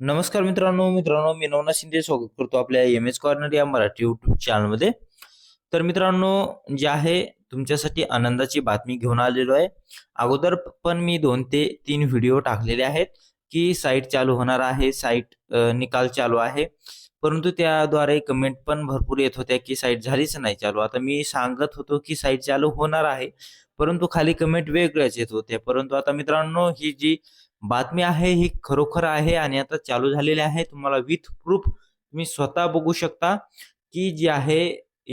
नमस्कार मित्रांनो मित्रांनो मी नवना शिंदे स्वागत करतो आपल्या एम एस कॉर्नर या मराठी युट्यूब चॅनलमध्ये तर मित्रांनो जे आहे तुमच्यासाठी आनंदाची बातमी घेऊन आलेलो आहे. अगोदर पण मी दोन ते तीन व्हिडिओ टाकलेले आहेत की साईट चालू होणार आहे साईट निकाल चालू आहे. परंतु त्याद्वारे कमेंट पण भरपूर येत होत्या की साईट झालीच नाही चालू. आता मी सांगत होतो की साईट चालू होणार आहे परंतु खाली कमेंट वेगळ्याच येत होत्या. परंतु आता मित्रांनो ही जी बातमी आहे ही खरोखर आहे आणि आता चालू झालेली आहे. तुम्हाला विथ प्रूफ तुम्ही स्वतः बघू शकता की जी आहे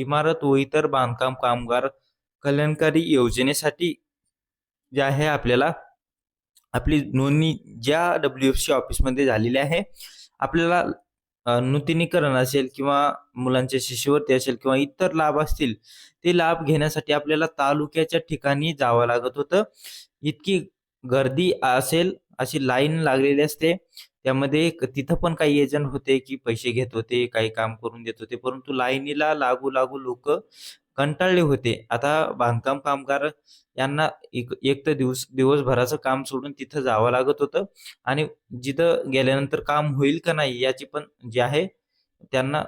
इमारत व इतर बांधकाम कामगार कल्याणकारी योजनेसाठी जे आहे आपल्याला आपली नोंदणी ज्या डब्ल्यू एफ सी ऑफिसमध्ये झालेली आहे. आपल्याला नूतनीकरण असेल किंवा मुलांच्या शिष्यवृत्ती असेल किंवा इतर लाभ असतील ते लाभ घेण्यासाठी आपल्याला तालुक्याच्या ठिकाणी जावं लागत होतं. इतकी गर्दी असेल अशी लाईन लागलेली असते. त्यामध्ये तिथं पण काही एजंट होते की पैसे घेत होते काही काम करून देत होते. परंतु लाईनीला लागू लागू लोक कंटाळले होते. आता बांधकाम कामगार यांना एक एक तर दिवस दिवसभराचं काम सोडून तिथं जावं लागत होतं. आणि जिथं गेल्यानंतर काम होईल का नाही याची पण जी आहे त्यांना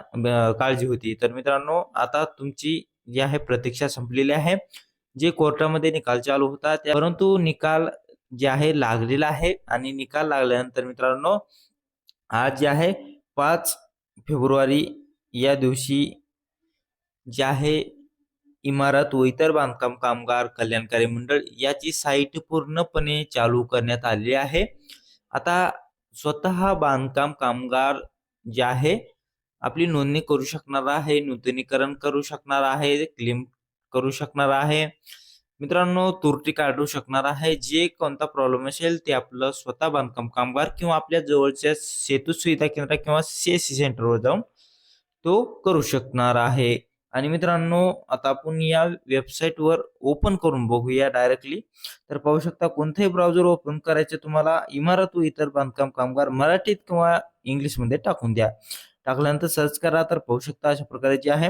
काळजी होती. तर मित्रांनो आता तुमची जी आहे प्रतीक्षा संपलेली आहे. जे कोर्टामध्ये निकाल चालू होता त्या परंतु निकाल जे आहे लागलेला आहे आणि निकाल लागल्यानंतर मित्रांनो आज जे आहे पाच फेब्रुवारी या दिवशी जे आहे इमारत व इतर बांधकाम कामगार कल्याणकारी मंडळ याची साईट पूर्णपणे चालू करण्यात आली आहे. आता स्वतः बांधकाम कामगार जे आहे आपली नोंदणी करू शकणार आहे नूतनीकरण करू शकणार आहे क्लेम करू शकणार आहे. मित्रांनो तुरटी काढू शकणार आहे. जे कोणता प्रॉब्लेम असेल ते आपलं स्वतः बांधकाम कामगार किंवा आपल्या जवळच्या सेतू सुविधा केंद्र किंवा सीएससी सेंटरवर जाऊन तो करू शकणार आहे. आणि मित्रांनो आता आपण या वेबसाईटवर ओपन करून बघूया डायरेक्टली तर पाहू शकता कोणत्याही ब्राउझर ओपन करायचे तुम्हाला इमारत व इतर बांधकाम कामगार मराठीत किंवा इंग्लिशमध्ये टाकून द्या. टाकल्यानंतर सर्च करा तर पाहू शकता अशा प्रकारे जे आहे.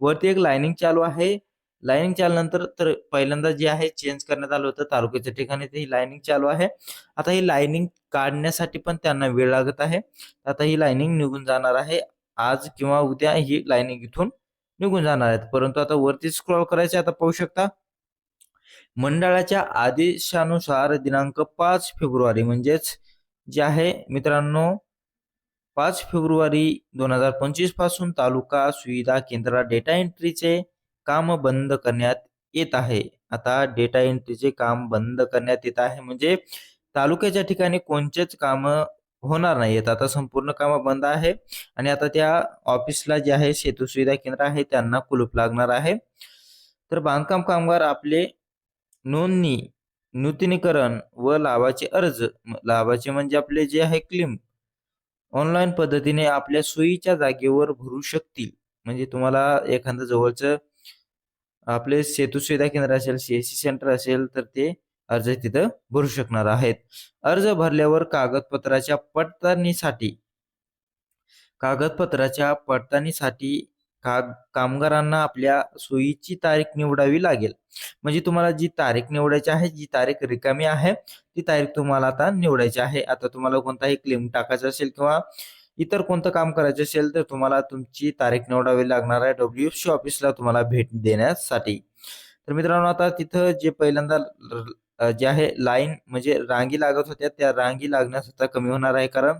वरती एक लाईनिंग चालू आहे. लाईनिंग चालल्यानंतर तर पहिल्यांदा जे आहे चेंज करण्यात आलं होतं तालुक्याच्या ठिकाणी ते ही लाईनिंग चालू आहे. आता ही लाईनिंग काढण्यासाठी पण त्यांना वेळ लागत आहे. आता ही लाईनिंग निघून जाणार आहे. आज किंवा उद्या ही लाईनिंग इथून निघून जाणार आहेत. परंतु आता वरती स्क्रॉल करायचे आता पाहू शकता. मंडळाच्या आदेशानुसार दिनांक पाच फेब्रुवारी म्हणजेच जे आहे मित्रांनो पाच फेब्रुवारी दोन हजार पंचवीसपासून तालुका सुविधा केंद्राला डेटा एंट्रीचे काम बंद करण्यात येत आहे. आता डेटा एंट्रीचे काम बंद करण्यात येत आहे म्हणजे तालुक्याच्या ठिकाणी कोणतेच काम होणार नाहीयेत आता संपूर्ण काम बंद आहे आणि आता त्या ऑफिसला जे आहे सेतू सुविधा केंद्र आहे त्यांना कुलूप लागणार आहे. तर बांधकाम कामगार आपले नोंदणी नूतनीकरण व लाभाचे अर्ज लाभाचे म्हणजे आपले जे आहे क्लिम ऑनलाईन पद्धतीने आपल्या सोयीच्या जागेवर भरू शकतील. म्हणजे तुम्हाला एखादं जवळचं आपले सेतू सुविधा केंद्र असेल सीएससी सेंटर असेल तर ते अर्ज तिथं भरू शकणार आहेत. अर्ज भरल्यावर कागदपत्राच्या पडताळणीसाठी कागदपत्राच्या पडताळणीसाठी काग कामगारांना आपल्या सोयीची तारीख निवडावी लागेल. म्हणजे तुम्हाला जी तारीख निवडायची आहे जी तारीख रिकामी आहे ती तारीख तुम्हाला आता निवडायची आहे. आता तुम्हाला कोणताही क्लेम टाकायचा असेल किंवा इतर कोणतं काम करायचं असेल तर तुम्हाला तुमची तारीख निवडावी लागणार आहे. डब्ल्यू एफ सी ऑफिसला तुम्हाला भेट देण्यासाठी. तर मित्रांनो आता तिथं जे पहिल्यांदा जे आहे लाईन म्हणजे रांगी लागत होत्या त्या रांगी लागण्यास आता कमी होणार आहे. कारण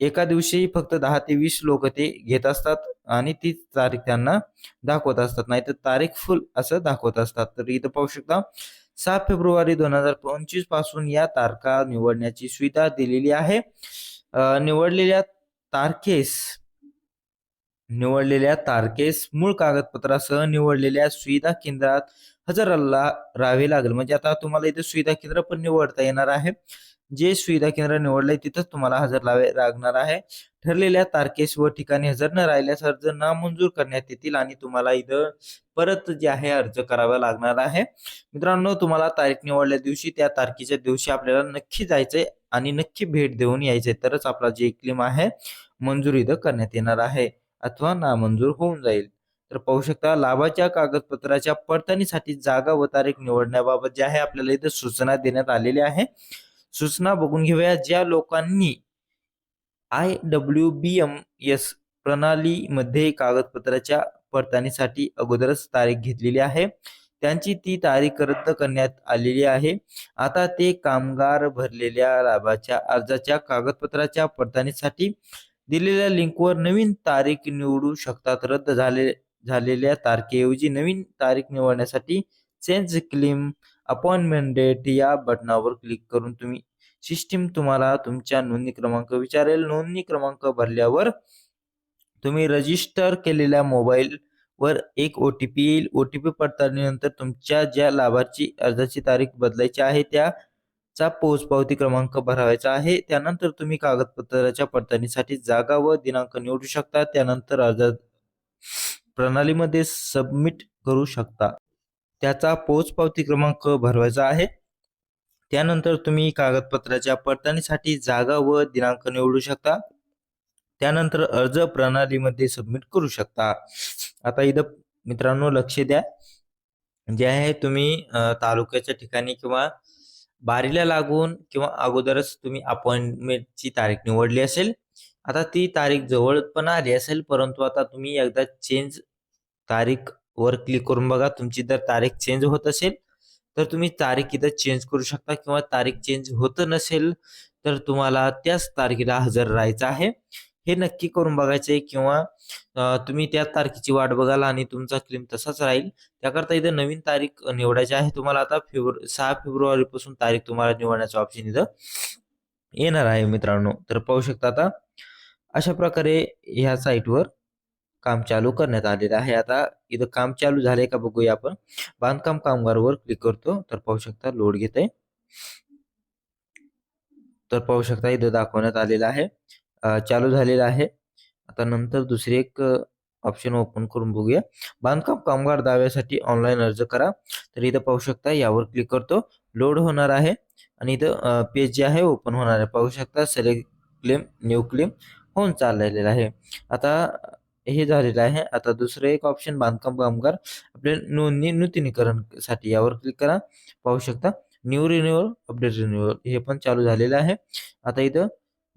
एका दिवशी फक्त दहा ते वीस लोक ते घेत असतात आणि ती तारीख त्यांना दाखवत असतात. नाही तर तारीख फुल असं दाखवत असतात. तर इथं पाहू शकता सात फेब्रुवारी दोन हजार पंचवीसपासून या तारखा निवडण्याची सुविधा दिलेली आहे. निवडलेल्या तारखेस निवडलेल्या तारखेस मूळ कागदपत्रासह निवडलेल्या सुविधा केंद्रात हजर राहावे लागेल. म्हणजे आता तुम्हाला इथे सुविधा केंद्र पण निवडता येणार आहे. जे सुविधा केंद्र निवडलंय तिथंच तुम्हाला हजर लावे लागणार आहे. ठरलेल्या तारखेस व ठिकाणी हजर न राहिल्यास अर्ज नामंजूर करण्यात येतील आणि तुम्हाला इथं परत जे आहे अर्ज करावा लागणार आहे. मित्रांनो तुम्हाला तारीख निवडल्या दिवशी त्या तारखेच्या दिवशी आपल्याला नक्की जायचंय आणि नक्की भेट देऊन यायचंय. तरच आपला जे क्लेम आहे मंजूर इथं करण्यात येणार आहे. अथवा नामंजूर होऊन जाईल. तर पाहू शकता लाभाच्या कागदपत्राच्या पडताळणीसाठी जागा व तारीख निवडण्याबाबत जे आहे आपल्याला इथे सूचना देण्यात आलेल्या आहे. सूचना बघून घेऊया ज्या लोकांनी I W B M S प्रणालीमध्ये कागदपत्राच्या पडताळणीसाठी अगोदरच तारीख घेतलेली आहे. त्यांची ती तारीख रद्द करण्यात आलेली आहे. आता ते कामगार भरलेल्या लाभाच्या अर्जाच्या कागदपत्राच्या पडताळणीसाठी दिलेल्या लिंकवर नवीन तारीख निवडू शकतात. रद्द झाले झालेल्या तारखेऐवजी नवीन तारीख निवडण्यासाठी चेंज क्लेम अपॉइंटमेंट डेट या बटनावर क्लिक करून तुम्ही सिस्टीम तुम्हाला तुमच्या नोंदणी क्रमांक विचारेल. नोंदणी क्रमांक भरल्यावर तुम्ही रजिस्टर केलेल्या मोबाईल वर एक ओ टी पी येईल. ओ टी पी पडताळणीनंतर तुमच्या ज्या लाभार्थी अर्जाची तारीख बदलायची आहे त्या त्याचा पोचपावती क्रमांक भरावायचा आहे. त्यानंतर तुम्ही कागदपत्राच्या पडताळणीसाठी जागा व दिनांक निवडू शकता. त्यानंतर अर्ज प्रणालीमध्ये सबमिट करू शकता. त्याचा पोचपावती क्रमांक भरवायचा आहे. त्यानंतर तुम्ही कागदपत्राच्या पडताळणीसाठी जागा व दिनांक निवडू शकता. त्यानंतर अर्ज प्रणालीमध्ये सबमिट करू शकता. आता इथं मित्रांनो लक्ष द्या. जे आहे तुम्ही तालुक्याच्या ठिकाणी किंवा बारीला लागून किंवा अगोदरच तुम्ही अपॉइंटमेंटची तारीख निवडली असेल आता ती तारीख जवळ पण आली असेल परंतु आता तुम्ही एकदा चेंज तारीख वर क्लिक करून बघा तुमची जर तारीख चेंज होत असेल तर तुम्ही तारीख इथं चेंज करू शकता किंवा तारीख चेंज होत नसेल तर तुम्हाला त्याच तारखेला हजर राहायचं आहे. हे नक्की करून बघायचं आहे किंवा तुम्ही त्या तारखेची वाट बघाल आणि तुमचा क्लेम तसाच राहील. त्याकरता इथं नवीन तारीख निवडायची आहे. तुम्हाला आता फेब्रुवारी सहा फेब्रुवारी पासून तारीख तुम्हाला निवडण्याचं ऑप्शन इथं येणार आहे मित्रांनो. तर पाहू शकता आता अशा प्रकारे ह्या साईटवर काम चालू करण्यात आलेलं आहे. आता इथं काम चालू झालंय का बघूया आपण. बांधकाम कामगारवर क्लिक करतो. तर पाहू शकता लोड घेत आहे तर पाहू शकता इथं दाखवण्यात आलेलं आहे. चालू झालेला आहे. आता नंतर दुसरी एक ऑप्शन ओपन करून बघूया. बांधकाम कामगार दाव्यासाठी ऑनलाईन अर्ज करा. तर इथं पाहू शकता यावर क्लिक करतो. लोड होणार आहे. आणि इथं पेज जे आहे ओपन होणार आहे. पाहू शकता सिलेक्ट क्लेम न्यू क्लेम होऊन चाललेलं आहे. आता हे झालेलं आहे. आता दुसरं एक ऑप्शन बांधकाम कामगार आपल्या नोंदणी नूतनीकरणसाठी यावर क्लिक करा. पाहू शकता न्यू रिन्युअल अपडेट रिन्युअल हे पण चालू झालेलं आहे. आता इथं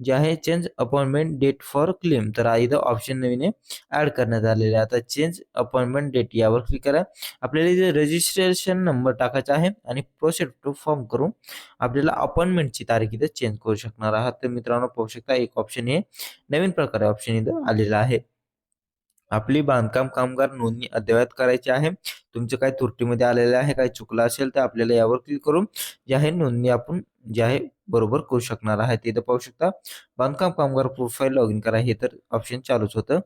जे आहे change appointment date for claim तर इथं ऑप्शन नवीन ऍड करण्यात आलेले आहे. आता चेंज अपॉइंटमेंट डेट यावर क्लिक करा. आपल्याला इथे रजिस्ट्रेशन नंबर टाकायचा आहे आणि प्रोसेड टू फॉर्म करून आपल्याला अपॉइंटमेंटची तारीख इथं चेंज करू शकणार आहात. तर मित्रांनो पाहू शकता एक ऑप्शन हे नवीन प्रकारे ऑप्शन इथं आलेलं आहे. आपली बांधकाम कामगार नोंदणी अद्ययावत करायची आहे. तुमचं काही त्रुटीमध्ये आलेलं आहे काही चुकलं असेल तर आपल्याला यावर क्लिक करून जे आहे नोंदणी आपण जे आहे बरोबर करू शकणार आहे. तिथं पाहू शकता. बांधकाम कामगार प्रोफाईल लॉग इन करा. हे तर ऑप्शन चालूच होतं.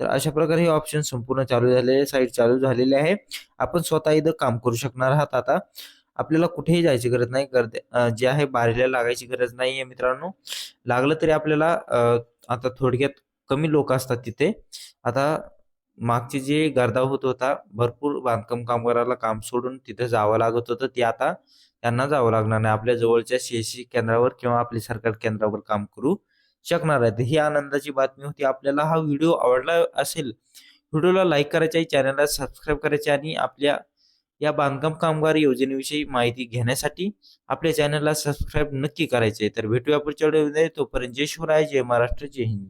तर अशा प्रकारे हे ऑप्शन संपूर्ण चालू झालेले साईट चालू झालेले आहे. आपण स्वतः इथं काम करू शकणार आहात आता. आपल्याला कुठेही जायची गरज नाही. गर्द जे आहे बारीला लागायची गरज नाही आहे मित्रांनो. लागलं तरी आपल्याला आता थोडक्यात कमी लोक असतात तिथे. आता मागचे जे गर्दा होत होता भरपूर बांधकाम कामगाराला काम सोडून तिथे जावं लागत होतं. ते आता त्यांना जावं लागणार नाही. आपल्या जवळच्या सीएससी केंद्रावर किंवा आपली सरकार केंद्रावर काम करू शकणार आहेत. ही आनंदाची बातमी होती. आपल्याला हा व्हिडिओ आवडला असेल व्हिडिओला लाईक करायचे आहे चॅनलला सबस्क्राईब करायचे आणि आपल्या या बांधकाम कामगार योजनेविषयी माहिती घेण्यासाठी आपल्या चॅनलला सबस्क्राईब नक्की करायचे तर भेटूया पुढच्या व्हिडिओमध्ये. तोपर्यंत जय शिवराय जय महाराष्ट्र जय हिंद.